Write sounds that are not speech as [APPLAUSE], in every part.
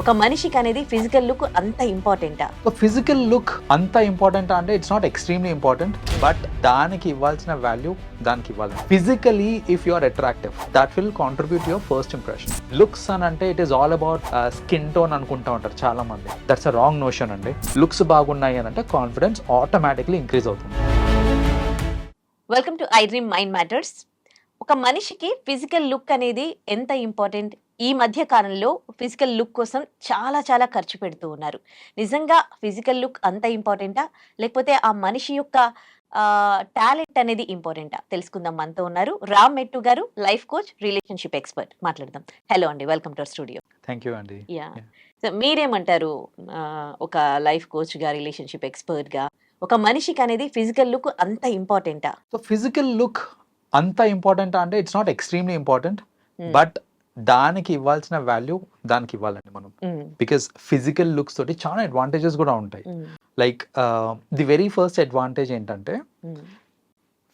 ఒక మనిషికి అనేది ఫిజికల్ లుక్ అంత ఇంపార్టెంటా ఫిజికల్ లుక్ అంత ఇంపార్టెంట్ అంటే it's not extremely important but దానికి ఇవ్వాల్సిన వాల్యూ దానికి ఇవ్వాలి. Physically if you are attractive that will contribute your first impression looks అని అంటే it is all about skin tone అనుకుంటా ఉంటారు చాలా మంది దట్స్ అ రాంగ్ నోషన్ అండి. లుక్స్ బాగున్నాయి అని అంటే కాన్ఫిడెన్స్ ఆటోమేటిక్లీ ఇంక్రీజ్ అవుతుంది. Welcome to iDream mind matters ఒక మనిషికి ఫిజికల్ లుక్ అనేది ఎంత ఇంపార్టెంట్ ఈ మధ్య కాలంలో ఫిజికల్ లుక్ కోసం చాలా చాలా ఖర్చు పెడుతూ ఉన్నారు. నిజంగా ఫిజికల్ లుక్ అంత ఇంపార్టెంటా? లేకపోతే ఆ మనిషి యొక్క టాలెంట్ అనేది ఇంపార్టెంటా? తెలుసుకుందాం. మనతో ఉన్నారు రామ్ మెట్టు గారు లైఫ్ కోచ్ రిలేషన్షిప్ ఎక్స్పర్ట్. మాట్లాడదాం. హలో అండి welcome to studio. Thank you అండి. యా. మీరేమంటారు? ఒక లైఫ్ కోచ్గా రిలేషన్షిప్ ఎక్స్పర్ట్గా ఒక మనిషికి అనేది ఫిజికల్ లుక్ అంత ఇంపార్టెంటా? సో ఫిజికల్ లుక్ అంత ఇంపార్టెంట్ అంటే it's not extremely important. But దానికి ఇవ్వాల్సిన వాల్యూ దానికి ఇవ్వాలండి మనం. బికాస్ ఫిజికల్ లుక్స్ తోటి చాలా అడ్వాంటేజెస్ కూడా ఉంటాయి. Like the very first advantage ఏంటంటే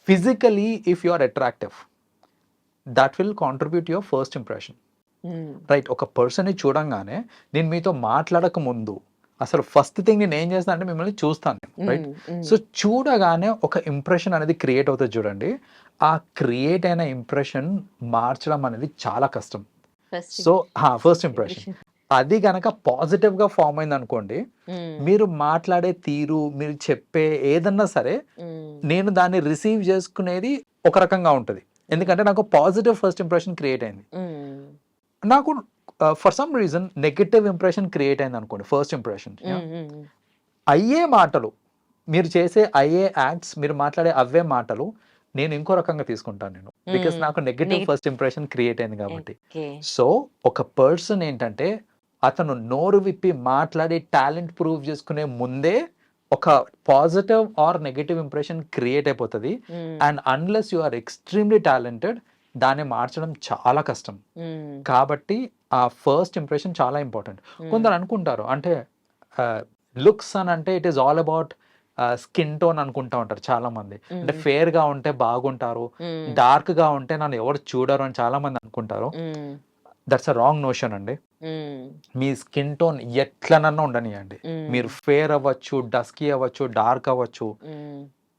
physically if you are attractive that will contribute your first impression right ఒక పర్సన్ని చూడంగానే నేను మీతో మాట్లాడక ముందు అసలు ఫస్ట్ థింగ్ నేను ఏం చేస్తాను అంటే మిమ్మల్ని చూస్తాను రైట్ సో చూడగానే ఒక ఇంప్రెషన్ అనేది క్రియేట్ అవుతుంది చూడండి. ఆ క్రియేట్ అయిన ఇంప్రెషన్ మార్చడం అనేది చాలా కష్టం. సో ఫస్ట్ ఇంప్రెషన్ అది గనక పాజిటివ్గా ఫామ్ అయింది అనుకోండి మీరు మాట్లాడే తీరు మీరు చెప్పే ఏదన్నా సరే నేను దాన్ని రిసీవ్ చేసుకునేది ఒక రకంగా ఉంటుంది. ఎందుకంటే నాకు పాజిటివ్ ఫస్ట్ ఇంప్రెషన్ క్రియేట్ అయింది. నాకు for some reason negative impression create అయింది అనుకోండి ఫస్ట్ ఇంప్రెషన్ అయ్యే మాటలు మీరు చేసే అయ్యే యాక్ట్స్ మీరు మాట్లాడే అవే మాటలు నేను ఇంకో రకంగా తీసుకుంటాను నేను. బికాస్. నాకు నెగటివ్ ఫస్ట్ ఇంప్రెషన్ క్రియేట్ అయింది కాబట్టి. సో ఒక పర్సన్ ఏంటంటే అతను నోరు విప్పి మాట్లాడి టాలెంట్ ప్రూవ్ చేసుకునే ముందే ఒక positive or negative impression create అయిపోతుంది. And unless you are extremely talented దాన్ని మార్చడం చాలా కష్టం. కాబట్టి ఆ ఫస్ట్ ఇంప్రెషన్ చాలా ఇంపార్టెంట్ కొందరు అనుకుంటారు అంటే లుక్స్ అని అంటే it is all about skin tone అనుకుంటా ఉంటారు చాలా మంది అంటే ఫేర్గా ఉంటే బాగుంటారు డార్క్గా ఉంటే నన్ను ఎవరు చూడరు అని చాలా మంది అనుకుంటారు దట్స్ అ రాంగ్ నోషన్ అండి. మీ స్కిన్ టోన్ ఎట్లనన్నా ఉండనియండి. మీరు ఫేర్ అవ్వచ్చు డస్కీ అవ్వచ్చు డార్క్ అవ్వచ్చు.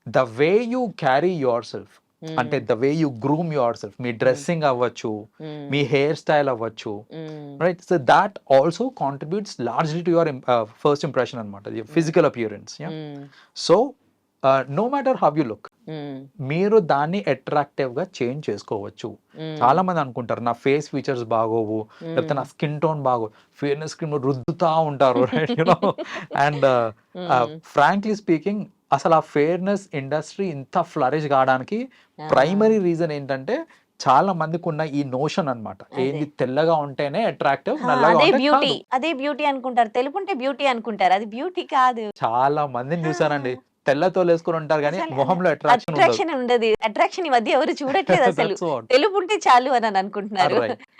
The way you carry yourself అంటే the way you groom yourself. Me dressing అవ్వచ్చు మీ హెయిర్ స్టైల్ అవ్వచ్చు. Right? So that also contributes largely to your first impression అనమాట physical appearance so no matter how you look మీరు దాన్ని అట్రాక్టివ్గా change చేసుకోవచ్చు. చాలా మంది అనుకుంటారు నా ఫేస్ ఫీచర్స్ బాగోవు లేకపోతే నా స్కిన్ టోన్ బాగో ఫేర్నెస్ క్రీమ్ రుద్దుతా ఉంటారు అండ్ ఫ్రాంక్లీ స్పీకింగ్ అసలు ఆ ఫేర్నెస్ ఇండస్ట్రీ ఇంత ఫ్లరిష్ కావడానికి ప్రైమరీ రీజన్ ఏంటంటే చాలా మందికి ఉన్న ఈ నోషన్ అన్నమాట. అదే. ఏంది తెల్లగా ఉంటేనే అట్రాక్టివ్ అదే ఉంటే బ్యూటీ. అదే బ్యూటీ అనుకుంటారు. తెలుపుంటే బ్యూటీ అనుకుంటారు. అది బ్యూటీ కాదు. చాలా మందిని చూసానండి తెల్లతో వేసుకుని ఉంటారు కానీ మొహంలో అట్రాక్షన్ ఉండదు. అట్రాక్షన్ ఉండదు. అట్రాక్షన్ ఈ మధ్య ఎవరు చూడట్లేదు [LAUGHS] అసలు. తెలుపు ఉంటే చాలు అని అని అనుకుంటున్నారు.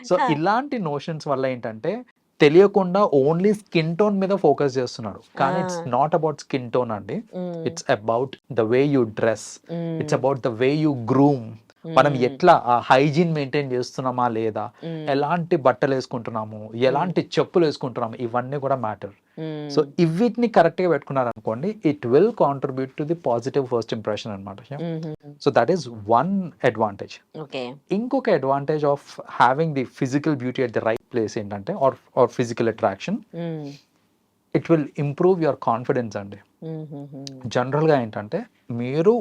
సో. ఇలాంటి నోషన్స్ వల్ల ఏంటంటే తెలియకుండా ఓన్లీ స్కిన్ టోన్ మీద ఫోకస్ చేస్తున్నారు కానీ it's. Not about skin tone అండి. It's about the way you dress it's about the way you groom మనం ఎట్లా ఆ హైజీన్ మెయింటైన్ చేస్తున్నామా లేదా? ఎలాంటి బట్టలు వేసుకుంటున్నాము? ఎలాంటి చెప్పులు వేసుకుంటున్నాము? ఇవన్నీ కూడా మ్యాటర్. సో ఇవిటిని కరెక్ట్గా పెట్టుకున్నారు అనుకోండి it will contribute to the positive first impression అనమాట so that is one advantage ఇంకొక advantage of having the physical beauty at the right place ఏంటంటే or or physical attraction it will improve your confidence అండి. జనరల్గా ఏంటంటే మీరు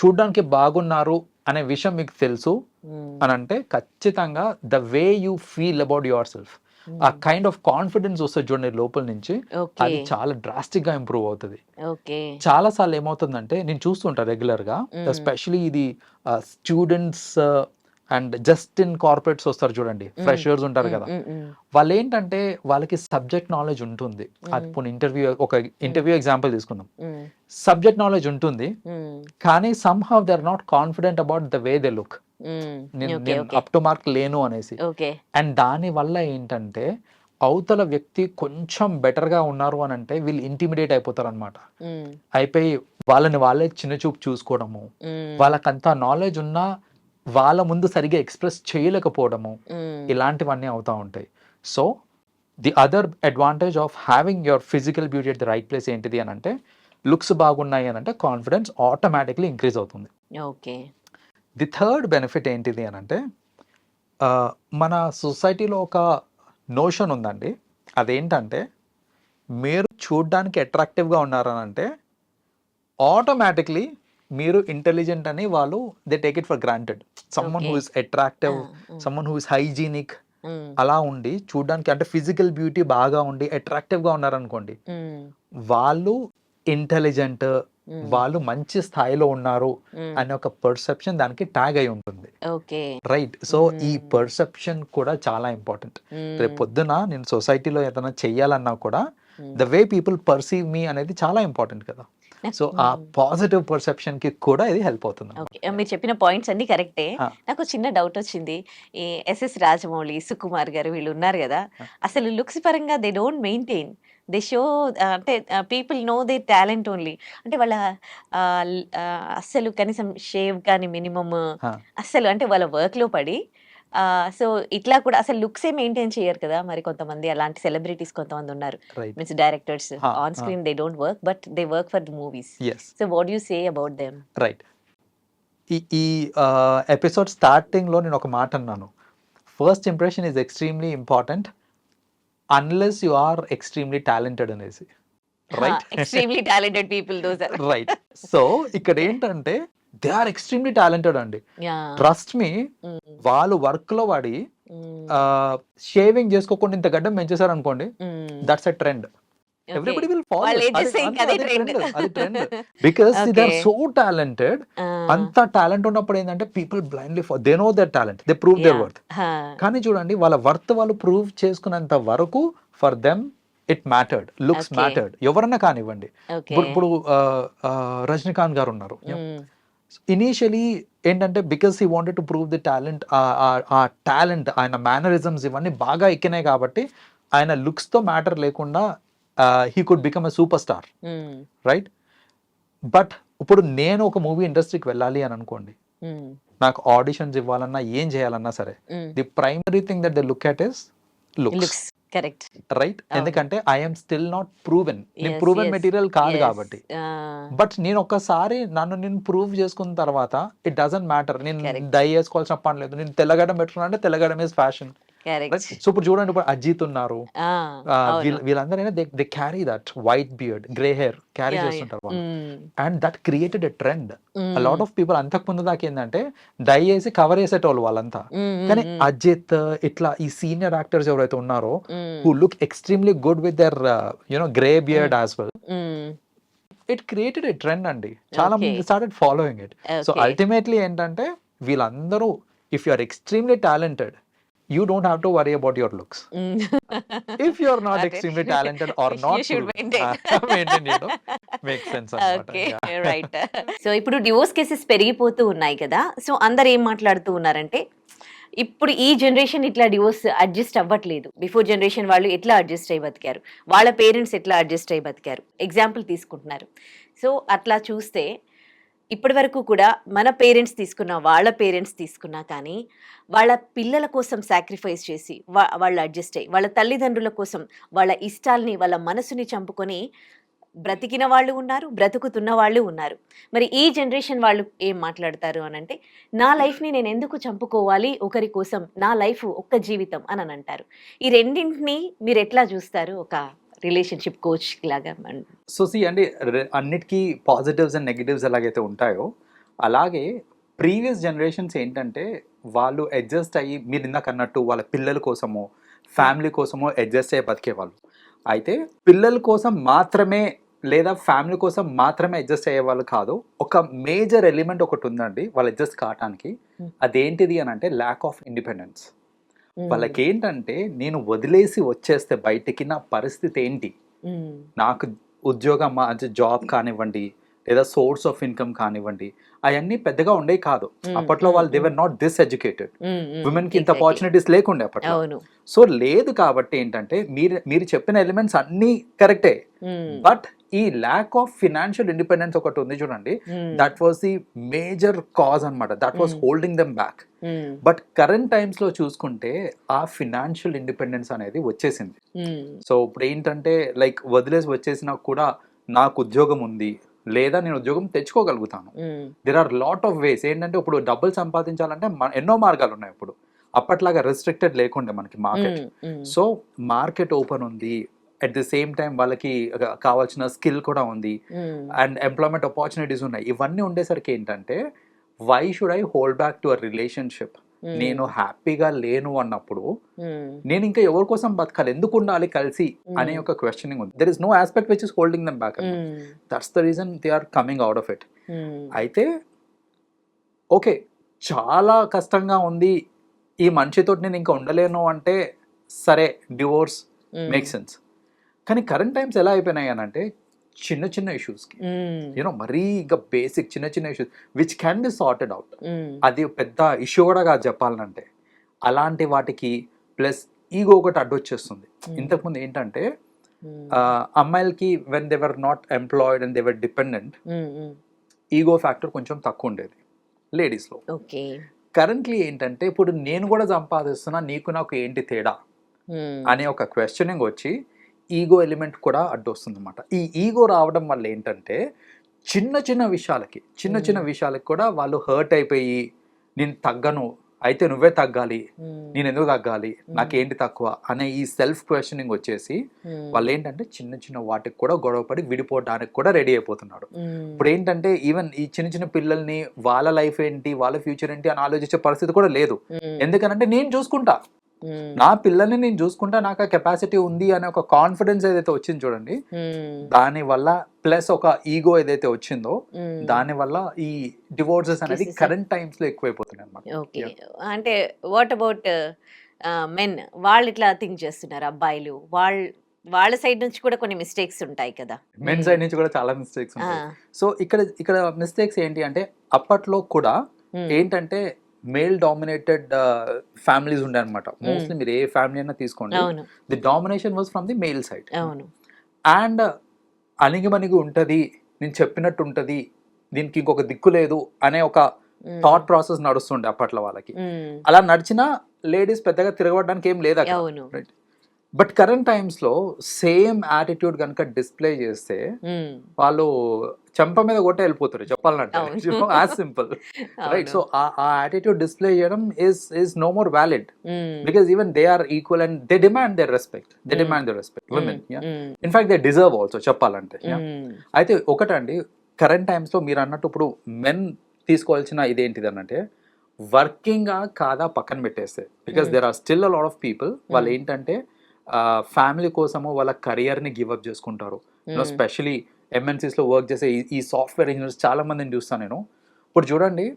చూడ్డానికి బాగున్నారు అనే విషయం మీకు తెలుసు mm, అని అంటే ఖచ్చితంగా the way you feel about yourself ఆ mm. కైండ్ ఆఫ్ కాన్ఫిడెన్స్ వస్తుంది చూడండి లోపల నుంచి అది చాలా డ్రాస్టిక్గా ఇంప్రూవ్ అవుతుంది. చాలా సార్లు ఏమవుతుందంటే నేను చూస్తుంటా రెగ్యులర్గా Mm. ఎస్పెషలీ ఇది students and just in corporates వస్తారు చూడండి. ఫ్రెషర్స్ ఉంటారు కదా. వాళ్ళు ఏంటంటే వాళ్ళకి సబ్జెక్ట్ నాలెడ్జ్ ఉంటుంది. అది ఇంటర్వ్యూ ఒక ఇంటర్వ్యూ ఎగ్జాంపుల్ తీసుకుందాం. సబ్జెక్ట్ నాలెడ్జ్ ఉంటుంది కానీ somehow they are not confident about the way they look. నేను అప్ టు మార్క్ లేను అనేసి. అండ్ దాని వల్ల ఏంటంటే అవతల వ్యక్తి కొంచెం better గా ఉన్నారు అని అంటే వీళ్ళు ఇంటిమిడేట్ అయిపోతారు అనమాట అయిపోయి వాళ్ళని వాళ్ళే చిన్న చూపు చూసుకోవడము వాళ్ళకంత నాలెడ్జ్ ఉన్నా వాళ్ళ ముందు సరిగా ఎక్స్ప్రెస్ చేయలేకపోవడము ఇలాంటివన్నీ అవుతూ ఉంటాయి. So the other advantage of having your physical beauty at the right place ఏంటిది అని అంటే లుక్స్ బాగున్నాయి అని అంటే కాన్ఫిడెన్స్ ఆటోమేటిక్లీ ఇంక్రీజ్ అవుతుంది. ఓకే. ది థర్డ్ బెనిఫిట్ ఏంటిది అని అంటే మన సొసైటీలో ఒక నోషన్ ఉందండి. అదేంటంటే మీరు చూడ్డానికి అట్రాక్టివ్గా ఉన్నారని అంటే ఆటోమేటిక్లీ మీరు ఇంటెలిజెంట్ అని వాళ్ళు they take it for granted someone who. Is attractive someone who is hygienic అలా ఉండి చూడడానికి అంటే ఫిజికల్ బ్యూటీ బాగా ఉండి అట్రాక్టివ్గా ఉన్నారనుకోండి వాళ్ళు ఇంటెలిజెంట్ వాళ్ళు మంచి స్థాయిలో ఉన్నారు అనే ఒక పర్సెప్షన్ దానికి ట్యాగ్ అయి ఉంటుంది. రైట్ సో ఈ. పర్సెప్షన్ కూడా చాలా ఇంపార్టెంట్ రేపు పొద్దున నేను సొసైటీలో ఏదైనా చెయ్యాలన్నా కూడా the way people perceive me అనేది చాలా ఇంపార్టెంట్ కదా. సో ఆ పాజిటివ్ పర్సెప్షన్కి కూడా ఇది హెల్ప్ అవుతుంది ఓకే మీరు చెప్పిన పాయింట్స్ అన్ని కరెక్టే. నాకు చిన్న డౌట్ వచ్చింది. ఈ ఎస్ఎస్ రాజమౌళి సుకుమార్ గారు వీళ్ళు ఉన్నారు కదా. అసలు లుక్స్ పరంగా they don't maintain they show అంటే people know they talent only అంటే వాళ్ళ అస్సలు కనీసం షేవ్ కానీ మినిమమ్. అస్సలు అంటే వాళ్ళ వర్క్లో పడి సో ఇట్లా కూడా అసలు లుక్సే మెయింటైన్ చేయరు కదా మరి కొంతమంది అలాంటి సెలబ్రిటీస్ కొంతమంది ఉన్నారు. Means directors on. Screen they don't work but they work for the movies so what you say about them right ఈ ఈ ఎపిసోడ్ స్టార్టింగ్లో నేను ఒక మాట అన్నాను. First impression is extremely important unless you are extremely talented అనేసి. Right extremely talented people those right so ఇక్కడ [LAUGHS] ఏంటంటే దే ఆర్ ఎక్స్ట్రీమ్లీ టాలెంటెడ్ అండి. Trust me. వాళ్ళు వర్క్లో పడి షేవింగ్ చేసుకోకుండా ఇంత గడ్డం పెంచేశారు అనుకోండి that's a trend everybody will because they are. So talented అంత టాలెంట్ ఉన్నప్పుడు ఏంటంటే people blindly they know their talent they prove their worth కానీ చూడండి వాళ్ళ వర్త్ వాళ్ళు ప్రూవ్ చేసుకున్నంత వరకు for them it mattered looks. Mattered ఎవరన్నా కానివ్వండి. ఇప్పుడు రజనీకాంత్ గారు ఉన్నారు. ఇనీషియలీ ఏంటంటే because he wanted to prove the talent ఆ టాలెంట్ ఆయన మేనరిజమ్స్ ఇవన్నీ బాగా ఎక్కినాయి కాబట్టి ఆయన లుక్స్తో మ్యాటర్ లేకుండా he could become a superstar right but ఇప్పుడు నేను ఒక మూవీ ఇండస్ట్రీకి వెళ్ళాలి అని అనుకోండి. నాకు ఆడిషన్స్ ఇవ్వాలన్నా ఏం చేయాలన్నా సరే the primary thing that they look at is looks correct. Right. ఎందుకంటే ఐఎమ్ స్టిల్ నాట్ ప్రూవెన్ నేను ప్రూవెన్ మెటీరియల్ కాదు కాబట్టి. బట్ నేను ఒక్కసారి నన్ను నేను ప్రూవ్ చేసుకున్న తర్వాత ఇట్ డజంట్ మ్యాటర్ నేను. డై వేసుకోవాల్సిన పని లేదు. నేను తెల్లగడం పెట్టుకున్నా అంటే తెల్లగడం ఇస్ ఫ్యాషన్ సో ఇప్పుడు చూడండి ఇప్పుడు అజిత్ ఉన్నారు. ఆ, వీళ్ళ- వీళ్ళందరూ they carry that white beard grey hair carry చేస్తుంటారు వాళ్ళు. And that created a trend lot of people అంతకు ముందు దాకా ఏంటంటే డై వేసి కవర్ చేసేటోళ్ళు వాళ్ళంతా. కానీ అజిత్ ఇట్లా ఈ సీనియర్ యాక్టర్స్ ఎవరైతే ఉన్నారో who look extremely good with their you know grey beard as well it created a trend అండి. చాలా. మంది started following it so ultimately ఏంటంటే వీళ్ళందరూ if you are extremely talented you don't have to worry about your looks if you are not Okay. Extremely talented or You not should maintain. Maintain you make sense okay right so ఇప్పుడు divorce cases పెరిగిపోతూ ఉన్నాయి కదా. So అందరు ఏం మాట్లాడుతూ ఉన్నారంటే ఇప్పుడు ఈ జనరేషన్ ఇట్లా డివోర్స్ అడ్జస్ట్ అవ్వట్లేదు. బిఫోర్ జనరేషన్ వాళ్ళు ఎట్లా అడ్జస్ట్ అయ్యి బతికారు? వాళ్ళ పేరెంట్స్ ఎట్లా అడ్జస్ట్ అయ్యి బతికారు? ఎగ్జాంపుల్ తీసుకుంటున్నారు. సో అట్లా చూస్తే ఇప్పటి వరకు కూడా మన పేరెంట్స్ తీసుకున్న వాళ్ళ పేరెంట్స్ తీసుకున్నా కానీ వాళ్ళ పిల్లల కోసం సాక్రిఫైస్ చేసి వా- వాళ్ళు అడ్జస్ట్ అయ్యి వాళ్ళ తల్లిదండ్రుల కోసం వాళ్ళ ఇష్టాల్ని వాళ్ళ మనసుని చంపుకొని బ్రతికిన వాళ్ళు ఉన్నారు బ్రతుకుతున్న వాళ్ళు ఉన్నారు. మరి ఈ జనరేషన్ వాళ్ళు ఏం మాట్లాడతారు అని అంటే నా లైఫ్ని నేను ఎందుకు చంపుకోవాలి ఒకరి కోసం నా లైఫ్ ఒక్క జీవితం అని అని అంటారు. ఈ రెండింటిని మీరు ఎట్లా చూస్తారు ఒక రిలేషన్షిప్ కోచ్ లాగా మన- సో సి అండి రె- అన్నిటికీ పాజిటివ్స్ అండ్ నెగిటివ్స్ ఎలాగైతే ఉంటాయో అలాగే ప్రీవియస్ జనరేషన్స్ ఏంటంటే వాళ్ళు అడ్జస్ట్ అయ్యి మీరు ఇందాక అన్నట్టు వాళ్ళ పిల్లల కోసమో ఫ్యామిలీ కోసమో అడ్జస్ట్ అయ్యి బతికేవాళ్ళు. అయితే పిల్లల కోసం మాత్రమే లేదా ఫ్యామిలీ కోసం మాత్రమే అడ్జస్ట్ అయ్యేవాళ్ళు కాదు ఒక మేజర్ ఎలిమెంట్ ఒకటి ఉందండి వాళ్ళు అడ్జస్ట్ కావటానికి. Hmm. అదేంటిది అని అంటే ల్యాక్ ఆఫ్ ఇండిపెండెన్స్ వాళ్ళకి ఏంటంటే నేను వదిలేసి వచ్చేస్తే బయటికి నా పరిస్థితి ఏంటి. నాకు ఉద్యోగం జాబ్ కానివ్వండి లేదా సోర్స్ ఆఫ్ ఇన్కమ్ కానివ్వండి అవన్నీ పెద్దగా ఉండేవి కాదు. అప్పట్లో వాళ్ళు. They were not this educated. ఉమెన్కి ఇంత. ఆపర్చునిటీస్ లేకుండే అప్పట్లో సో లేదు కాబట్టి ఏంటంటే మీరు మీరు చెప్పిన ఎలిమెంట్స్ అన్నీ కరెక్టే. బట్ ఈ ల్యాక్ ఆఫ్ ఫినాన్షియల్ ఇండిపెండెన్స్ ఒకటి ఉంది చూడండి Hmm. That was the major cause అన్నమాట that was. Holding them back Hmm. But current టైమ్స్లో చూసుకుంటే ఆ ఫినాన్షియల్ ఇండిపెండెన్స్ అనేది వచ్చేసింది Hmm. సో ఇప్పుడు ఏంటంటే లైక్ వదిలేసి వచ్చేసినా కూడా నాకు ఉద్యోగం ఉంది లేదా నేను ఉద్యోగం తెచ్చుకోగలుగుతాను Hmm. There are lot of ways ఏంటంటే ఇప్పుడు డబ్బులు సంపాదించాలంటే ఎన్నో మార్గాలు ఉన్నాయి ఇప్పుడు అప్పట్లాగా రెస్ట్రిక్టెడ్ లేకుండే మనకి market Hmm. Hmm. So market open ఉంది అట్ ది సేమ్ టైం వాళ్ళకి కావాల్సిన స్కిల్ కూడా ఉంది. అండ్ ఎంప్లాయ్మెంట్ ఆపర్చునిటీస్ ఉన్నాయి ఇవన్నీ ఉండేసరికి ఏంటంటే why should I hold back to a relationship. నేను హ్యాపీగా లేను అన్నప్పుడు Hmm. నేను ఇంకా ఎవరి కోసం బతకాలి ఎందుకు ఉండాలి కలిసి అనే Hmm. ఒక క్వశ్చనింగ్ ఉంది there is no aspect which is holding them back. That's the reason they are coming out of it. అయితే ఓకే చాలా కష్టంగా ఉంది ఈ మనిషితో నేను ఇంకా ఉండలేను అంటే సరే డివోర్స్. మేక్ సెన్స్ కానీ కరెంట్ టైమ్స్ ఎలా అయిపోయినాయి అని అంటే చిన్న చిన్న ఇష్యూస్కి. యూనో మరీ ఇంకా బేసిక్ చిన్న చిన్న issues which can be sorted out. అది పెద్ద ఇష్యూ కూడా కాదు చెప్పాలంటే అలాంటి వాటికి ప్లస్ ఈగో ఒకటి అడ్డొచ్చేస్తుంది. ఇంతకుముందు ఏంటంటే అమ్మాయిలకి when they were not employed and they were dependent. Ego factor కొంచెం తక్కువ ఉండేది లేడీస్లో ఓకే కరెంట్లీ ఏంటంటే ఇప్పుడు నేను కూడా సంపాదిస్తున్నా నీకు నాకు ఏంటి తేడా. అనే ఒక క్వశ్చనింగ్ వచ్చి ఈగో ఎలిమెంట్ కూడా అడ్డొస్తుంది అనమాట ఈ ఈగో రావడం వల్ల ఏంటంటే చిన్న చిన్న విషయాలకి చిన్న చిన్న. విషయాలకి కూడా వాళ్ళు హర్ట్ అయిపోయి నేను తగ్గను అయితే నువ్వే తగ్గాలి. నేను ఎందుకు తగ్గాలి నాకేంటి తక్కువ అనే ఈ సెల్ఫ్ క్వశ్చనింగ్ వచ్చేసి. వాళ్ళు ఏంటంటే చిన్న చిన్న వాటికి కూడా గొడవపడి విడిపోవడానికి కూడా రెడీ అయిపోతున్నాడు. ఇప్పుడు ఏంటంటే ఈవెన్ ఈ చిన్న చిన్న పిల్లల్ని వాళ్ళ లైఫ్ ఏంటి వాళ్ళ ఫ్యూచర్ ఏంటి అని ఆలోచించే పరిస్థితి కూడా లేదు. ఎందుకనంటే నేను చూసుకుంటా. నా పిల్లల్ని నేను చూసుకుంటా నాకు ఆ కెపాసిటీ ఉంది అనే ఒక కాన్ఫిడెన్స్ ఏదైతే వచ్చింది చూడండి Hmm. దాని వల్ల ప్లస్ ఒక ఈగో ఏదైతే వచ్చిందో Hmm. దాని వల్ల ఈ డివోర్సెస్ అనేది. కరెంట్ టైమ్స్లో ఎక్కువైపోతున్నాయి అనమాట ఓకే అంటే వాట్ అబౌట్ మెన్ వాళ్ళు ఇట్లా థింక్ చేస్తున్నారు అబ్బాయిలు. వాళ్ళ వాళ్ళ సైడ్ నుంచి కూడా కొన్ని మిస్టేక్స్ ఉంటాయి కదా. మెన్ సైడ్ నుంచి కూడా చాలా మిస్టేక్స్ ఉంటాయి. సో ఇక్కడ ఇక్కడ మిస్టేక్స్ ఏంటి అంటే అప్పట్లో కూడా ఏంటంటే మేల్ డామినేటెడ్ ఫ్యామిలీస్ ఉండే అనమాట మోస్ట్లీ మీరు ఏ ఫ్యామిలీ అయినా తీసుకోండి. The domination was from the male side and అణిగిమణిగి ఉంటది నేను చెప్పినట్టు ఉంటది దీనికి ఇంకొక దిక్కు లేదు అనే ఒక థాట్ ప్రాసెస్ నడుస్తుండే అప్పట్లో వాళ్ళకి. అలా నడిచినా లేడీస్ పెద్దగా తిరగడానికి ఏం లేదు బట్ కరెంట్ టైమ్స్లో సేమ్ యాటిట్యూడ్ కనుక డిస్ప్లే చేస్తే వాళ్ళు చెంప మీద కొట్టే వెళ్ళిపోతారు చెప్పాలంటే. As simple right. సో ఆ యాటిట్యూడ్ డిస్ప్లే చేయడం is is no more valid because even they are equal and they demand their respect they. Demand their respect women um, in fact they deserve also చెప్పాలంటే అయితే ఒకటండి current టైమ్స్లో మీరు అన్నట్టు ఇప్పుడు men తీసుకోవాల్సిన ఇదేంటిది అనంటే వర్కింగ్ కాదా పక్కన పెట్టేస్తే. Because. There are still a lot of people వాళ్ళు. ఏంటంటే ఫ్యామిలీ కోసము వాళ్ళ కెరియర్ని గివ్ అప్ చేసుకుంటారు. స్పెషలీ ఎంఎన్సీస్లో వర్క్ చేసే ఈ- సాఫ్ట్వేర్ ఇంజనీర్స్ చాలా మందిని చూస్తాను నేను. ఇప్పుడు చూడండి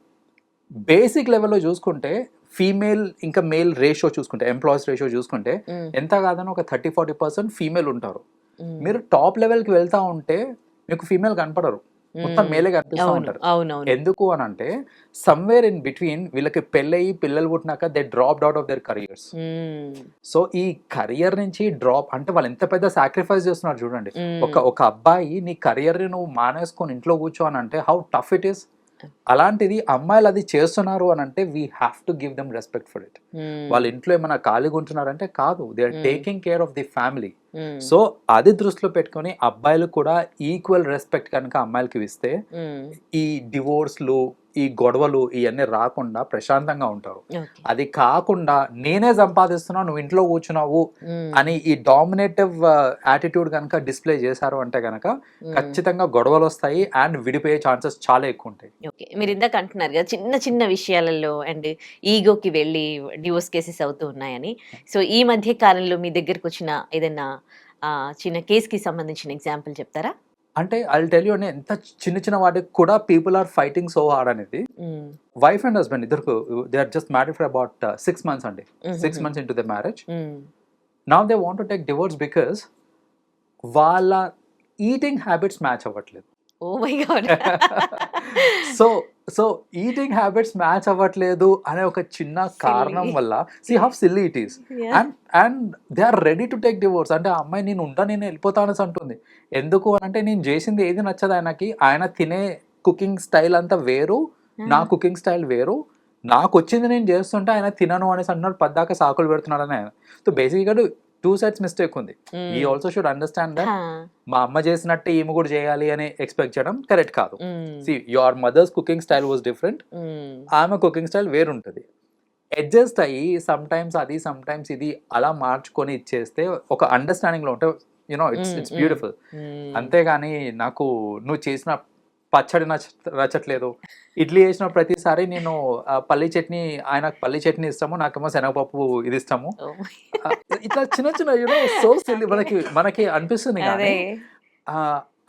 బేసిక్ లెవెల్లో చూసుకుంటే ఫీమేల్ ఇంకా మేల్ రేషియో చూసుకుంటే ఎంప్లాయీస్ రేషియో చూసుకుంటే ఎంత కాదని ఒక థర్టీ ఫార్టీ పర్సెంట్ ఫీమేల్ ఉంటారు. మీరు టాప్ లెవెల్కి వెళ్తా ఉంటే మీకు ఫీమేల్ కనపడరు. మొత్తం మేలే కనిపిస్తూ ఉంటారు. ఎందుకు అని అంటే సమ్వేర్ ఇన్ బిట్వీన్ వీళ్ళకి పెళ్ళయి పిల్లలు పుట్టినాక they drop out of their careers so ఈ కరియర్ నుంచి డ్రాప్ అంటే వాళ్ళు ఎంత పెద్ద సాక్రిఫైస్ చేస్తున్నారు చూడండి. ఒక ఒక అబ్బాయి నీ కెరియర్ నువ్వు మానేసుకొని ఇంట్లో కూర్చో అని అంటే హౌ టఫ్ ఇట్ ఈస్ అలాంటిది అమ్మాయిలు అది చేస్తున్నారు అని అంటే we have to give them respect for it వాళ్ళ ఇంట్లో ఏమైనా ఖాళీగా ఉంటున్నారంటే కాదు they are. Taking care of the family so అది దృష్టిలో పెట్టుకొని అబ్బాయిలు కూడా ఈక్వల్ రెస్పెక్ట్ కనుక అమ్మాయిలకి ఇస్తే ఈ డివోర్స్లు ఈ గొడవలు ఇవన్నీ రాకుండా ప్రశాంతంగా ఉంటారు. అది కాకుండా నేనే సంపాదిస్తున్నా నువ్వు ఇంట్లో కూర్చున్నావు అని ఈ డామినేటివ్ యాటిట్యూడ్ కనుక డిస్ప్లే చేశారు అంటే కనుక. ఖచ్చితంగా గొడవలు వస్తాయి అండ్ విడిపోయే ఛాన్సెస్ చాలా ఎక్కువ ఉంటాయి. ఓకే. మీరు ఇందాక అంటున్నారు కదా చిన్న చిన్న విషయాలలో అండ్ ఈగోకి వెళ్ళి డివోర్స్ కేసెస్ అవుతూ ఉన్నాయని. సో ఈ మధ్య కాలంలో మీ దగ్గరకు వచ్చిన ఏదైనా చిన్న కేసుకి సంబంధించిన ఎగ్జాంపుల్ చెప్తారా? అంటే ఐ టెల్ యూ ఎంత చిన్న చిన్న వాటికి కూడా people are fighting so hard అనేది వైఫ్ అండ్ హస్బెండ్ ఇద్దరు they are just married for about six months అండి. Six months into the marriage now they want to take divorce because వాళ్ళ eating habits match అవ్వట్లేదు. ఓ my god so so eating habits match అవ్వట్లేదు అనే ఒక చిన్న కారణం. వల్ల see how silly it is and and they are ready to take divorce అంటే ఆ అమ్మాయి నేను ఉంటా నేను వెళ్ళిపోతానని అంటుంది. ఎందుకు అంటే నేను చేసింది ఏది నచ్చదు ఆయనకి. ఆయన తినే కుకింగ్ స్టైల్ అంతా వేరు నా కుకింగ్ స్టైల్ వేరు. నాకు వచ్చింది నేను చేస్తుంటే ఆయన తినను అనేసి అంటున్నాడు. పద్దాక సాకులు పెడుతున్నాడు అని ఆయన. సో బేసిక్గా టూ సైడ్స్ మిస్టేక్ ఉంది. ఈ ఆల్సో షుడ్ అండర్స్టాండ్ దట్ మా అమ్మ చేసినట్టే ఈమె కూడా చేయాలి అని ఎక్స్పెక్ట్ చేయడం కరెక్ట్ కాదు. See your mother's cooking style was different ఆమె కుకింగ్ స్టైల్ వేరుంటుంది. అడ్జస్ట్ అయ్యి సమ్ టైమ్స్ అది సమ్ టైమ్స్ ఇది అలా మార్చుకొని ఇచ్చేస్తే ఒక అండర్స్టాండింగ్లో ఉంటే యునో ఇట్స్ ఇట్స్. బ్యూటిఫుల్ అంతేగాని నాకు నువ్వు చేసిన పచ్చడి నచ్చ నచ్చట్లేదు. ఇడ్లీ వేసిన ప్రతిసారి నేను పల్లి చట్నీ ఆయనకు పల్లి చట్నీ ఇస్తాము నాకేమో శనగపప్పు ఇది ఇస్తాము. ఇట్లా చిన్న చిన్న యూనో సో సిల్లీ మనకి మనకి అనిపిస్తుంది కానీ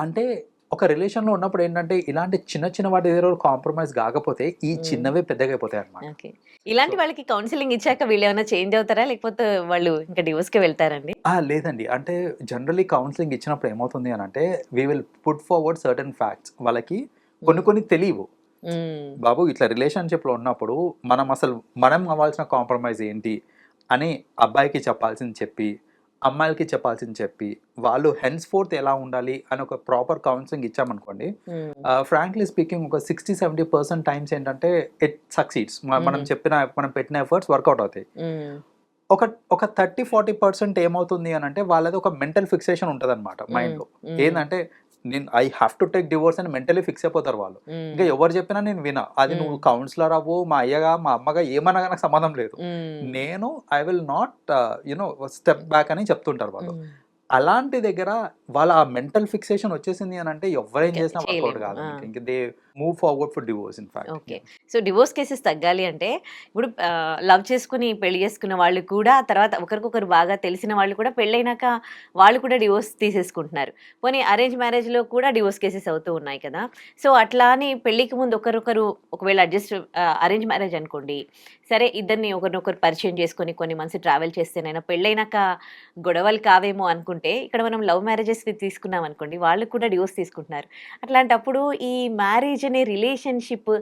అంటే ఒక రిలేషన్లో ఉన్నప్పుడు ఏంటంటే ఇలాంటి చిన్న చిన్న వాటి దగ్గర కాంప్రమైజ్ కాకపోతే ఈ. చిన్నవే పెద్దగా అయిపోతాయి అనమాట ఇలాంటి వాళ్ళకి కౌన్సిలింగ్ ఇచ్చాక వీళ్ళు ఏమైనా చేంజ్ అవుతారా? లేకపోతే వాళ్ళు ఇంకా డివోర్స్కి వెళ్తారండి? ఆ, లేదండి. అంటే జనరలీ కౌన్సిలింగ్ ఇచ్చినప్పుడు ఏమవుతుంది అని అంటే we will put forward certain facts వాళ్ళకి కొన్ని కొన్ని తెలియవు. బాబు ఇట్లా relationship లో ఉన్నప్పుడు మనం అసలు మనం అవ్వాల్సిన కాంప్రమైజ్ ఏంటి? అని అబ్బాయికి చెప్పాల్సింది చెప్పి అమ్మాయిలకి చెప్పాల్సింది చెప్పి వాళ్ళు హెన్స్ ఫోర్త్ ఎలా ఉండాలి అని ఒక ప్రాపర్ కౌన్సిలింగ్ ఇచ్చామనుకోండి. ఫ్రాంక్లీ స్పీకింగ్ ఒక సిక్స్టీ సెవెంటీ పర్సెంట్ టైమ్స్ ఏంటంటే ఇట్ సక్సీడ్స్ మనం Mm. చెప్పిన మనం పెట్టిన ఎఫర్ట్స్ వర్కౌట్ అవుతాయి మ్మ్. ఒక ఒక థర్టీ ఫార్టీ పర్సెంట్ ఏమవుతుంది అని అంటే వాళ్ళది ఒక మెంటల్ ఫిక్సేషన్ ఉంటుంది అనమాట మైండ్లో. ఏంటంటే నేను I have to take divorce అని మెంటలీ ఫిక్స్ అయిపోతారు వాళ్ళు. ఇంకా ఎవరు చెప్పినా నేను వినా అది నువ్వు. కౌన్సిలర్ అవ్వు మా అయ్యగా మా అమ్మగా ఏమన్నా నాకు సంబంధం లేదు. నేను I will not you know step back అని చెప్తుంటారు వాళ్ళు. అలాంటి దగ్గర వాళ్ళ ఆ మెంటల్ ఫిక్సేషన్ వచ్చేసింది అని అంటే ఎవరేం చేసినా వర్కౌట్. కాదు. ఇంకా they move forward for divorce in fact okay. So divorce cases తగ్గాలి అంటే ఇప్పుడు లవ్ చేసుకుని పెళ్ళి చేసుకున్న వాళ్ళు కూడా తర్వాత ఒకరికొకరు బాగా తెలిసిన వాళ్ళు కూడా పెళ్ళైనాక వాళ్ళు కూడా డివోర్స్ తీసేసుకుంటున్నారు. పోనీ అరేంజ్ మ్యారేజ్లో కూడా డివోర్స్ కేసెస్ అవుతూ ఉన్నాయి కదా. సో అట్లా అని పెళ్ళికి ముందు ఒకరొకరు ఒకవేళ అడ్జస్ట్ అరేంజ్ మ్యారేజ్ అనుకోండి సరే ఇద్దరిని ఒకరినొకరు పరిచయం చేసుకొని కొన్ని మంత్స్ ట్రావెల్ చేస్తేనైనా పెళ్ళైనాక గొడవలు కావేమో అనుకుంటే ఇక్కడ మనం లవ్ మ్యారేజెస్ తీసుకున్నాం అనుకోండి వాళ్ళు కూడా డివోర్స్ తీసుకుంటున్నారు. అట్లాంటప్పుడు ఈ మ్యారేజ్ అనే రిలేషన్షిప్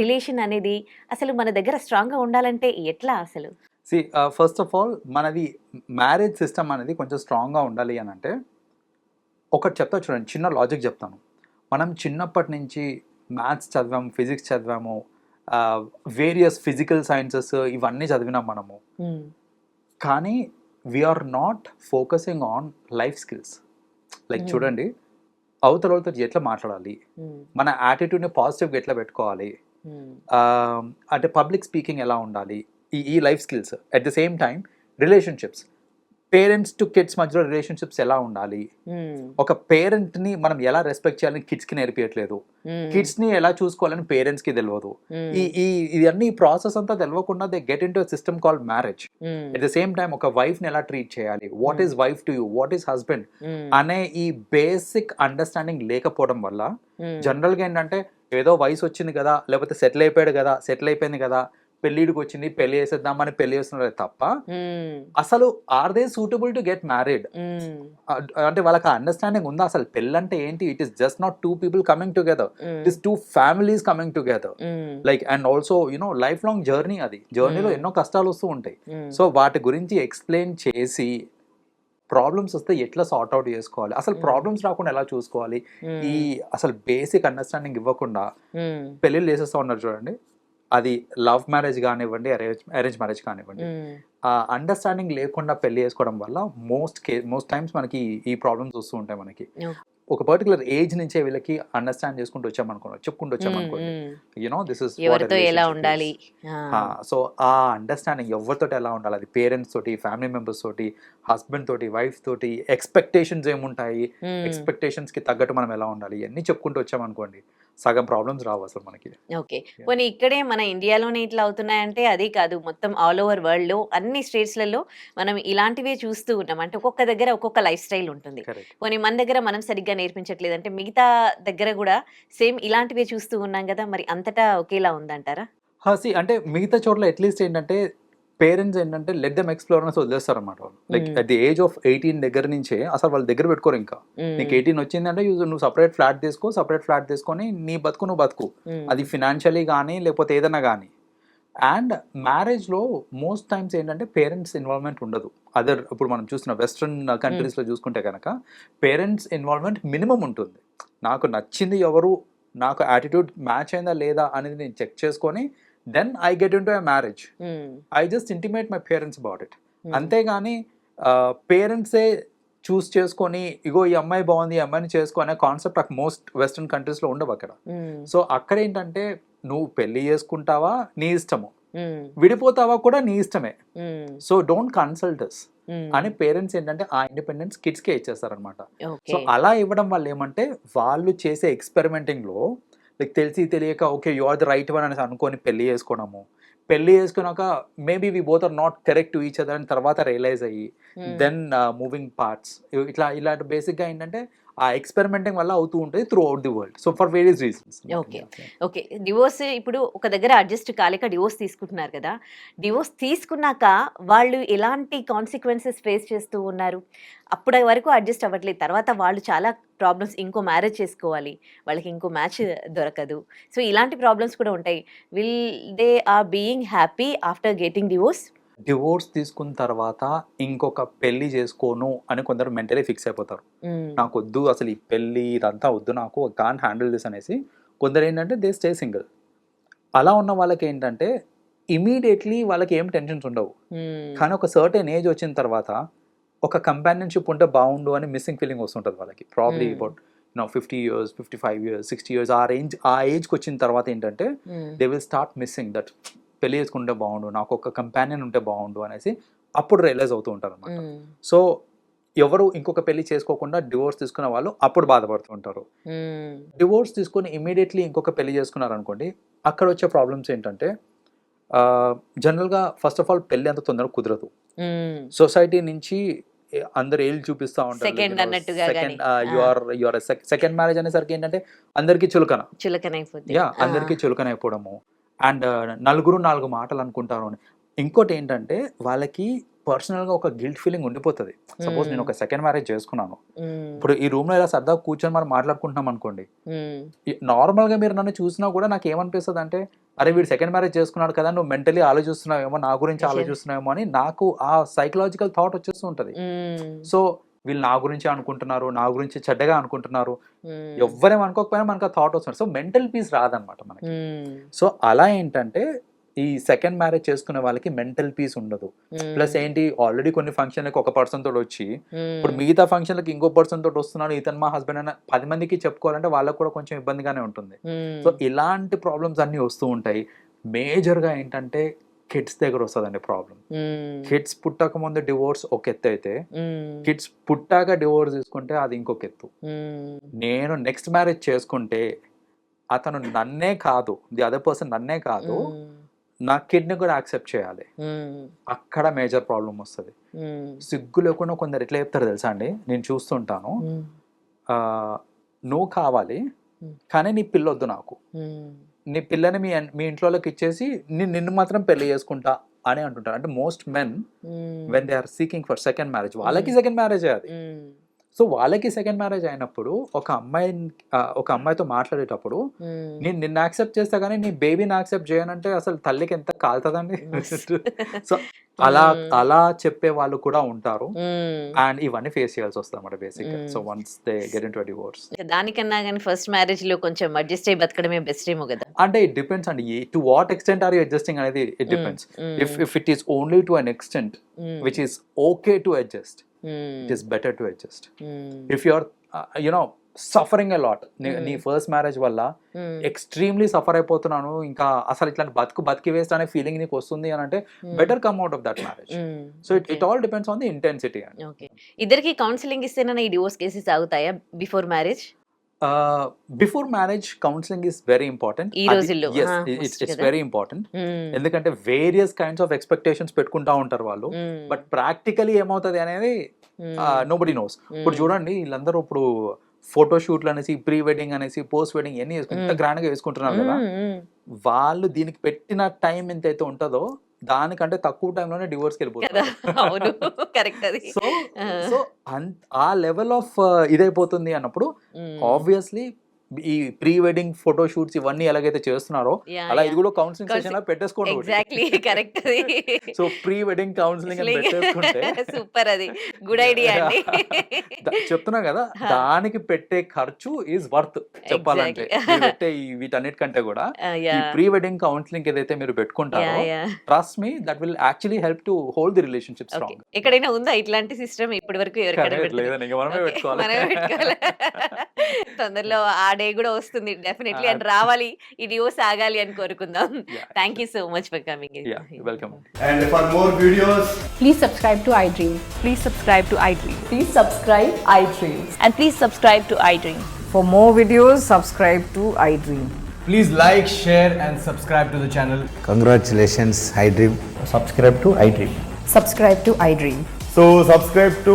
రిలేషన్ అనేది అసలు మన దగ్గర స్ట్రాంగ్గా ఉండాలంటే ఎట్లా అసలు? సి ఫస్ట్ ఆఫ్ ఆల్ మనది మ్యారేజ్ సిస్టమ్ అనేది కొంచెం స్ట్రాంగ్గా ఉండాలి అని అంటే ఒకటి చెప్తా చూడండి చిన్న లాజిక్ చెప్తాను. మనం చిన్నప్పటి నుంచి మ్యాథ్స్ చదివాము ఫిజిక్స్ చదివాము వేరియస్ ఫిజికల్ సైన్సెస్ ఇవన్నీ చదివినాం మనము. కానీ we're not focusing on life skills like. చూడండి అవతల అవతల ఎట్లా మాట్లాడాలి? మన యాటిట్యూడ్ని పాజిటివ్గా ఎట్లా పెట్టుకోవాలి? అంటే పబ్లిక్ స్పీకింగ్ ఎలా ఉండాలి? ఈ ఈ life skills at the same time relationships parents to kids మధ్యలో రిలేషన్షిప్స్ ఎలా ఉండాలి? ఒక పేరెంట్ని మనం ఎలా రెస్పెక్ట్ చేయాలని కిడ్స్కి నేర్పించట్లేదు కిడ్స్ని ఎలా చూసుకోవాలని పేరెంట్స్కి తెలియదు ఈ ఈ ఇవన్నీ ప్రాసెస్ అంతా తెలియకుండా they get into system call marriage at the same time ఒక వైఫ్ని ఎలా ట్రీట్ చేయాలి? What Hmm. Is wife to you what is husband అనే ఈ బేసిక్ అండర్స్టాండింగ్ లేకపోవడం వల్ల జనరల్గా ఏంటంటే ఏదో వయసు వచ్చింది కదా లేకపోతే సెటిల్ అయిపోయాడు కదా సెటిల్ అయిపోయింది కదా పెళ్ళిడికి వచ్చింది పెళ్ళి చేసేద్దామని పెళ్ళి చేస్తున్నారు తప్ప అసలు are they suitable to get married అంటే వాళ్ళకి అండర్స్టాండింగ్ ఉందా? అసలు పెళ్ళి అంటే ఏంటి it is just not two people coming together it is two families coming together like and also you know life long journey అది. జర్నీలో. ఎన్నో కష్టాలు వస్తూ ఉంటాయి. సో వాటి గురించి ఎక్స్ప్లెయిన్ చేసి ప్రాబ్లమ్స్ వస్తే ఎట్లా సార్ట్ అవుట్ చేసుకోవాలి? అసలు. ప్రాబ్లమ్స్ రాకుండా ఎలా చూసుకోవాలి? ఈ అసలు బేసిక్ అండర్స్టాండింగ్ ఇవ్వకుండా పెళ్ళిళ్ళు చేసేస్తా ఉన్నారు చూడండి. అది లవ్ మ్యారేజ్ కానివ్వండి అరేంజ్ అరేంజ్ మ్యారేజ్ కానివ్వండి ఆ అండర్స్టాండింగ్ లేకుండా పెళ్ళి చేసుకోవడం వల్ల మోస్ట్ కే మోస్ట్ టైమ్స్ మనకి ఈ ప్రాబ్లమ్స్ వస్తూ ఉంటాయి మనకి. ఒక పర్టికులర్ ఏజ్ నుంచే వీళ్ళకి అండర్స్టాండ్ చేసుకుంటూ వచ్చామనుకోండి చెప్పుకుంటూ వచ్చామనుకోండి యునో దిస్ ఇస్ ఎలా ఉండాలి? సో ఆ. అండర్స్టాండింగ్ ఎవరితో ఎలా ఉండాలి? అది పేరెంట్స్ తోటి ఫ్యామిలీ మెంబర్స్ తోటి హస్బెండ్ తోటి వైఫ్ తోటి ఎక్స్పెక్టేషన్స్ ఏముంటాయి? ఎక్స్పెక్టేషన్స్కి తగ్గట్టు మనం ఎలా ఉండాలి? ఇవన్నీ చెప్పుకుంటూ వచ్చామనుకోండి సగం ప్రాబ్లమ్స్ రావు అసలు మనకి. ఓకే. పోనీ ఇక్కడే మన ఇండియాలోనే ఇట్లా అవుతున్నాయంటే అది కాదు మొత్తం ఆల్ ఓవర్ వరల్డ్లో అన్ని స్టేట్స్లలో మనం ఇలాంటివే చూస్తూ ఉన్నాం. అంటే ఒక్కొక్క దగ్గర ఒక్కొక్క లైఫ్ స్టైల్ ఉంటుంది. పోనీ మన దగ్గర మనం సరిగ్గా నేర్పించట్లేదు అంటే మిగతా దగ్గర కూడా సేమ్ ఇలాంటివే చూస్తూ ఉన్నాం కదా మరి అంతటా ఒకేలా ఉందంటారా? సి అంటే మిగతా చోట్ల అట్లీస్ట్ ఏంటంటే పేరెంట్స్ ఏంటంటే లెట్ దెమ్ ఎక్స్ప్లోర్ అని వదిలేస్తారు అనమాట వాళ్ళు like. At the age of eighteen దగ్గర నుంచే అసలు వాళ్ళ దగ్గర పెట్టుకోరు ఇంకా. ఉమ్, నీకు ఎయిటీన్ వచ్చిందంటే నువ్వు సపరేట్ ఫ్లాట్ తీసుకో సపరేట్ ఫ్లాట్ తీసుకొని నీ బతుకు నువ్వు బతుకు. ఉమ్, అది ఫినాన్షియలీ కానీ లేకపోతే ఏదైనా కానీ అండ్ మ్యారేజ్లో మోస్ట్ టైమ్స్ ఏంటంటే పేరెంట్స్ ఇన్వాల్వ్మెంట్ ఉండదు. అదర్ ఇప్పుడు మనం చూస్తున్న వెస్ట్రన్ కంట్రీస్లో చూసుకుంటే కనుక పేరెంట్స్ ఇన్వాల్వ్మెంట్ మినిమం ఉంటుంది. నాకు నచ్చింది ఎవరు నాకు యాటిట్యూడ్ మ్యాచ్ అయిందా లేదా అనేది నేను చెక్ చేసుకొని then I get into marriage I just intimate my parents about it అంతేగాని పేరెంట్సే చూస్ చేసుకొని ఇగో ఈ అమ్మాయి బాగుంది ఈ అమ్మాయిని చేసుకో అనే కాన్సెప్ట్ అక్కడ మోస్ట్ వెస్ట్రన్ కంట్రీస్లో ఉండవు అక్కడ. సో అక్కడ ఏంటంటే నువ్వు పెళ్ళి చేసుకుంటావా? నీ ఇష్టము. ఉమ్, విడిపోతావా కూడా నీ ఇష్టమే. సో డోంట్ కన్సల్టస్ ఉమ్, అని పేరెంట్స్ ఏంటంటే ఆ ఇండిపెండెన్స్ కిడ్స్కే ఇచ్చేస్తారనమాట సో అలా ఇవ్వడం వల్ల ఏమంటే వాళ్ళు చేసే ఎక్స్పెరిమెంటింగ్లో లైక్ తెలిసి తెలియక okay you are the right one అనేసి అనుకొని పెళ్ళి చేసుకోవడము పెళ్ళి చేసుకున్నాక maybe we both are not correct each other అని తర్వాత రియలైజ్ అయ్యి దెన్ మూవింగ్ పార్ట్స్ ఇట్లా ఇలాంటి బేసిక్గా ఏంటంటే ఆ ఎక్స్పెరిమెంటింగ్ వల్ల అవుతూ ఉంటుంది throughout the world so for various reasons Okay. Okay divorce ఇప్పుడు ఒక దగ్గర అడ్జస్ట్ కాలేక డివోర్స్ తీసుకుంటున్నారు కదా? డివోర్స్ తీసుకున్నాక వాళ్ళు ఎలాంటి కాన్సిక్వెన్సెస్ ఫేస్ చేస్తూ ఉన్నారు? అప్పటి వరకు అడ్జస్ట్ అవ్వట్లేదు. తర్వాత వాళ్ళు చాలా ప్రాబ్లమ్స్ ఇంకో మ్యారేజ్ చేసుకోవాలి. వాళ్ళకి ఇంకో మ్యాచ్ దొరకదు. సో ఇలాంటి ప్రాబ్లమ్స్ కూడా ఉంటాయి. Will they are being happy after getting divorce divorce తీసుకున్న తర్వాత ఇంకొక పెళ్ళి చేసుకోను అని కొందరు మెంటలీ ఫిక్స్ అయిపోతారు. నాకు వద్దు అసలు ఈ పెళ్ళి ఇదంతా వద్దు నాకు కాన్ హ్యాండిల్ దిస్ అనేసి కొందరు ఏంటంటే దే స్టే సింగిల్. అలా ఉన్న వాళ్ళకి ఏంటంటే ఇమీడియట్లీ వాళ్ళకి ఏం టెన్షన్స్ ఉండవు. కానీ ఒక సర్టెన్ ఏజ్ వచ్చిన తర్వాత ఒక కంపానియన్షిప్ ఉంటే బాగుండు అని మిస్సింగ్ ఫీలింగ్ వస్తుంటుంది వాళ్ళకి. Probably. About no fifty years fifty five years sixty years ఆ రేంజ్ ఆ ఏజ్కి వచ్చిన తర్వాత ఏంటంటే they will start missing that పెళ్ళి చేసుకుంటే బాగుండు నాకు ఒక కంపానియన్ ఉంటే బాగుండు అనేసి అప్పుడు రియలైజ్ అవుతూ ఉంటారు అనమాట సో ఎవరు ఇంకొక పెళ్ళి చేసుకోకుండా డివోర్స్ తీసుకున్న వాళ్ళు అప్పుడు బాధపడుతూ ఉంటారు. డివోర్స్ తీసుకొని ఇమీడియట్లీ ఇంకొక పెళ్ళి చేసుకున్నారు అనుకోండి అక్కడ వచ్చే ప్రాబ్లమ్స్ ఏంటంటే జనరల్గా ఫస్ట్ ఆఫ్ ఆల్ పెళ్ళి అంత తొందరగా కుదరదు. సొసైటీ నుంచి అందరు ఏళ్ళు చూపిస్తా ఉంటారు Second అన్నట్టుగా సెకండ్ సెకండ్ మ్యారేజ్ అనేసరికి ఏంటంటే అందరికీ చులకన. చులకనైపోతుంది యా అందరికీ చులకన అయిపోవడము అండ్ నలుగురు నాలుగు మాటలు అనుకుంటారు అని. ఇంకోటి ఏంటంటే వాళ్ళకి పర్సనల్గా ఒక గిల్ట్ ఫీలింగ్ ఉండిపోతుంది. సపోజ్ నేను ఒక సెకండ్ మ్యారేజ్ చేసుకున్నాను. ఇప్పుడు ఈ రూమ్లో ఇలా సరదా కూర్చొని మనం మాట్లాడుకుంటున్నాం అనుకోండి. నార్మల్గా మీరు నన్ను చూసినా కూడా నాకు ఏమనిపిస్తుంది అంటే అరే వీడు సెకండ్ మ్యారేజ్ చేసుకున్నాడు కదా నువ్వు మెంటలీ ఆలోచిస్తున్నావేమో నా గురించి. ఆలోచిస్తున్నావేమో అని నాకు ఆ సైకలాజికల్ థాట్ వచ్చేస్తూ ఉంటది. సో వీళ్ళు నా గురించి అనుకుంటున్నారు నా గురించి చెడ్డగా అనుకుంటున్నారు. ఎవ్వరేం అనుకోకపోయినా మనకు ఆ థాట్ వస్తుంది. సో మెంటల్ పీస్ రాదనమాట మనకి. సో అలా ఏంటంటే ఈ సెకండ్ మ్యారేజ్ చేసుకునే వాళ్ళకి మెంటల్ పీస్ ఉండదు. ప్లస్ ఏంటి ఆల్రెడీ కొన్ని ఫంక్షన్లకు ఒక పర్సన్ తోటి వచ్చి ఇప్పుడు మిగతా ఫంక్షన్లకు ఇంకో పర్సన్ తోటి వస్తున్నాడు ఇతను మా హస్బెండ్ అని పది మందికి చెప్పుకోవాలంటే వాళ్ళకు కూడా కొంచెం ఇబ్బందిగానే ఉంటుంది. సో ఇలాంటి ప్రాబ్లమ్స్ అన్ని వస్తూ ఉంటాయి. మేజర్గా ఏంటంటే కిడ్స్ దగ్గర వస్తుందండి ప్రాబ్లం కిడ్స్ పుట్టక ముందు డివోర్స్ ఒక ఎత్తు అయితే కిడ్స్ పుట్టాక డివోర్స్ తీసుకుంటే అది ఇంకొక ఎత్తు. నేను నెక్స్ట్ మ్యారేజ్ చేసుకుంటే అతను నన్నే కాదు ది అదర్ పర్సన్ నన్నే కాదు నా కిడ్ని కూడా యాక్సెప్ట్ చేయాలి. అక్కడ మేజర్ ప్రాబ్లం వస్తుంది. సిగ్గు లేకుండా కొందరు ఎట్లా చెప్తారు తెలుసా అండి? నేను చూస్తుంటాను. నువ్వు కావాలి. కానీ నీ పిల్లొద్దు నాకు. నీ పిల్లని మీ మీ ఇంట్లోకి ఇచ్చేసి నేను నిన్ను మాత్రం పెళ్ళి చేసుకుంటా అని అంటుంటారు. అంటే most men when they are seeking for second marriage వాళ్ళకి సెకండ్ మ్యారేజ్ అది. సో వాళ్ళకి సెకండ్ మ్యారేజ్ అయినప్పుడు ఒక అమ్మాయి ఒక అమ్మాయితో మాట్లాడేటప్పుడు నేను నిన్ను యాక్సెప్ట్ చేస్తా కానీ నీ బేబీని యాక్సెప్ట్ చేయనంటే అసలు తల్లికి ఎంత కాలుతుందండి? [LAUGHS] సో అలా అలా చెప్పే వాళ్ళు కూడా ఉంటారు. అండ్ ఇవన్నీ ఫేస్ చేయాల్సి వస్తుంది అన్నమాట basic. So once they get into divorce. దానికన్నా కానీ ఫస్ట్ మ్యారేజ్లో కొంచెం అడ్జస్ట్ అయ్యి బతకడమే బెస్ట్ ఏమో కదా. అంటే ఇట్ డిపెండ్స్ అండి. To what extent are you adjusting అనేది it depends. If if it is only to an extent which is okay to adjust it is better to adjust. If you are you know suffering lot. నీ first marriage వల్ల extremely suffer అయిపోతున్నాను. ఇంకా అసలు ఇట్లాంటి బతుకు బతికి waste అనే feeling నీకు వస్తుంది అని అంటే better come out of that marriage so it it all depends on the intensity అండి ఓకే ఇద్దరికి కౌన్సిలింగ్ ఇస్తేనే ఈ divorce cases ఆగుతాయా before marriage before marriage counselling is very important ఈ రోజుల్లో, ఇట్స్. వెరీ ఇంపార్టెంట్ ఎందుకంటే వేరియస్ కైండ్స్ ఆఫ్ ఎక్స్పెక్టేషన్స్ పెట్టుకుంటా ఉంటారు వాళ్ళు. బట్ ప్రాక్టికలీ ఏమవుతుంది అనేది నో బడీ నోస్ ఇప్పుడు చూడండి వీళ్ళందరూ ఇప్పుడు ఫోటో షూట్లు అనేసి ప్రీ వెడ్డింగ్ అనేసి పోస్ట్ వెడ్డింగ్ ఎన్ని ఇంత Mm. గ్రాండ్గా వేసుకుంటున్నారు కదా వాళ్ళు దీనికి పెట్టిన టైం ఎంతైతే ఉంటుందో దానికంటే తక్కువ టైంలోనే డివోర్స్కి కరెక్ట్ అది సో ఆ. సో ఆ లెవెల్ ఆఫ్ ఇదైపోతుంది అన్నప్పుడు. ఆబ్వియస్లీ ఈ ప్రీ వెడ్డింగ్ ఫోటో షూట్స్ ఇవన్నీ ఎలాగైతే చేస్తున్నారో అలా. ఇది కూడా కౌన్సిలింగ్ సెషన్ లా పెట్టేసుకోండి ఎగ్జాక్ట్లీ కరెక్ట్ [LAUGHS] అది. సో ప్రీ వెడ్డింగ్ కౌన్సిలింగ్ అని పెట్టేసుకుంటే [LAUGHS] సూపర్ అది. గుడ్ ఐడియా అండి. [LAUGHS] చెప్తున్నా కదా దానికి పెట్టే ఖర్చు ఈజ్ వర్త్ చెప్పాలంటే. పెట్టే వీటన్నిటికంటే కూడా ఈ ప్రీ వెడ్డింగ్ కౌన్సిలింగ్ ఏదైతే మీరు పెట్టుకుంటారో trust me that will actually help to hold the relationship strong ఎక్కడైనా ఉందా ఇట్లాంటి సిస్టమ్ ఇప్పటి వరకు ఎవరికైనా మనమే పెట్టుకోవాలి. మనమే పెట్టుకోవాలి. తొందరలో ఆ డే కూడా వస్తుంది డెఫినెట్లీ Ah. అండ్ రావాలి ఈ డివోర్స్ ఆగాలి అని కోరుకుందాం. Thank you so much for coming welcome And for more videos, Please subscribe to iDream. Please subscribe to iDream. Please subscribe iDream. And please subscribe to iDream. For more videos, subscribe to iDream. please like, share, and subscribe to the channel. Congratulations, iDream. Subscribe to iDream. Subscribe to iDream. So, subscribe to